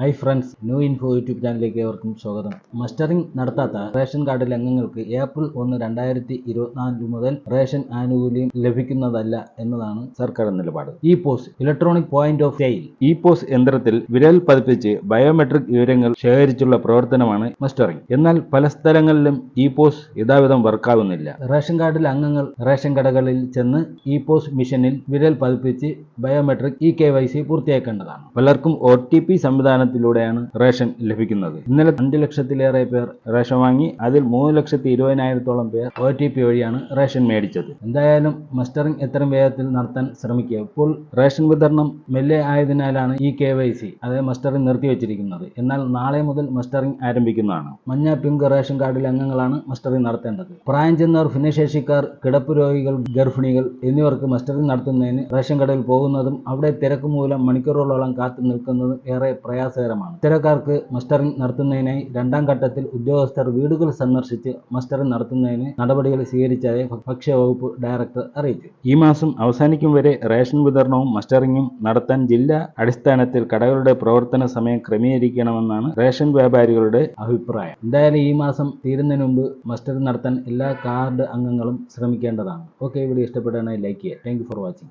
Hi friends new info YouTube ചാനലിലേക്ക് ഏവർക്കും സ്വാഗതം. മസ്റ്ററിംഗ് നടത്താത്ത റേഷൻ കാർഡിലെ അംഗങ്ങൾക്ക് ഏപ്രിൽ ഒന്ന് രണ്ടായിരത്തി ഇരുപത്തിനാല് മുതൽ റേഷൻ ആനുകൂല്യം ലഭിക്കുന്നതല്ല എന്നതാണ് സർക്കാർ നിലപാട്. E POS electronic point of sale e POS യന്ത്രത്തിൽ വിരൽ പതിപ്പിച്ച് ബയോമെട്രിക് വിവരങ്ങൾ ശേഖരിച്ചുള്ള പ്രവർത്തനമാണ് മസ്റ്ററിംഗ് എന്നാൽ പല സ്ഥലങ്ങളിലും ഇ പോസ് യഥാവിധം വർക്കാവുന്നില്ല. റേഷൻ കാർഡിലെ അംഗങ്ങൾ റേഷൻ കടകളിൽ ചെന്ന് ഇ പോസ് മിഷനിൽ വിരൽ പതിപ്പിച്ച് biometric e K Y C പൂർത്തിയാക്കേണ്ടതാണ്. പലർക്കും ഒ ടി പി സംവിധാനത്തിലൂടെയാണ് റേഷൻ ലഭിക്കുന്നത്. ഇന്നലെ അഞ്ച് ലക്ഷത്തിലേറെ പേർ റേഷൻ വാങ്ങി അതിൽ മൂന്ന് ലക്ഷത്തി ഇരുപതിനായിരത്തോളം പേർ ഒ ടി പി വഴിയാണ് റേഷൻ മേടിച്ചത്. എന്തായാലും മസ്റ്ററിംഗ് എത്രയും വേഗത്തിൽ നടത്താൻ ശ്രമിക്കുക. ഇപ്പോൾ റേഷൻ വിതരണം മെല്ലെ ആയതിനാലാണ് ഈ കെ വൈ സി അതായത് മസ്റ്ററിംഗ് നിർത്തിവെച്ചിരിക്കുന്നത് എന്നാൽ നാളെ മുതൽ മസ്റ്ററിംഗ് ആരംഭിക്കുന്നതാണ്. മഞ്ഞ പിങ്ക് റേഷൻ കാർഡിലെ അംഗങ്ങളാണ് മസ്റ്ററിംഗ് നടത്തേണ്ടത്. പ്രായം ചെന്നവർ ഭിന്നശേഷിക്കാർ കിടപ്പ് രോഗികൾ ഗർഭിണികൾ എന്നിവർക്ക് മസ്റ്ററിംഗ് നടത്തുന്നതിന് റേഷൻ കടയിൽ പോകുന്നതും അവിടെ തിരക്ക് മൂലം മണിക്കൂറുകളോളം കാത്തു നിൽക്കുന്നതും ഏറെ പ്രയാസകരമാണ് ഇത്തരക്കാർക്ക് മസ്റ്ററിംഗ് നടത്തുന്നതിനായി രണ്ടാം ഘട്ടത്തിൽ ഉദ്യോഗസ്ഥർ വീടുകൾ സന്ദർശിച്ച് മസ്റ്ററിംഗ് നടത്തുന്നതിന് നടപടികൾ സ്വീകരിച്ചതായി ഭക്ഷ്യവകുപ്പ് ഡയറക്ടർ അറിയിച്ചു. ഈ മാസം അവസാനിക്കും വരെ റേഷൻ വിതരണവും മസ്റ്ററിംഗും നടത്താൻ ജില്ലാ അടിസ്ഥാനത്തിൽ കടകളുടെ പ്രവർത്തന സമയം ക്രമീകരിക്കണമെന്നാണ് റേഷൻ വ്യാപാരികളുടെ അഭിപ്രായം. എന്തായാലും ഈ മാസം തീരുന്നതിന് മുമ്പ് മസ്റ്ററിംഗ് നടത്താൻ എല്ലാ കാർഡ് അംഗങ്ങളും ശ്രമിക്കേണ്ടതാണ്. ഓക്കെ വീഡിയോ ഇഷ്ടപ്പെടുകയാണെങ്കിൽ ലൈക്ക് ചെയ്യുക. Thank for watching.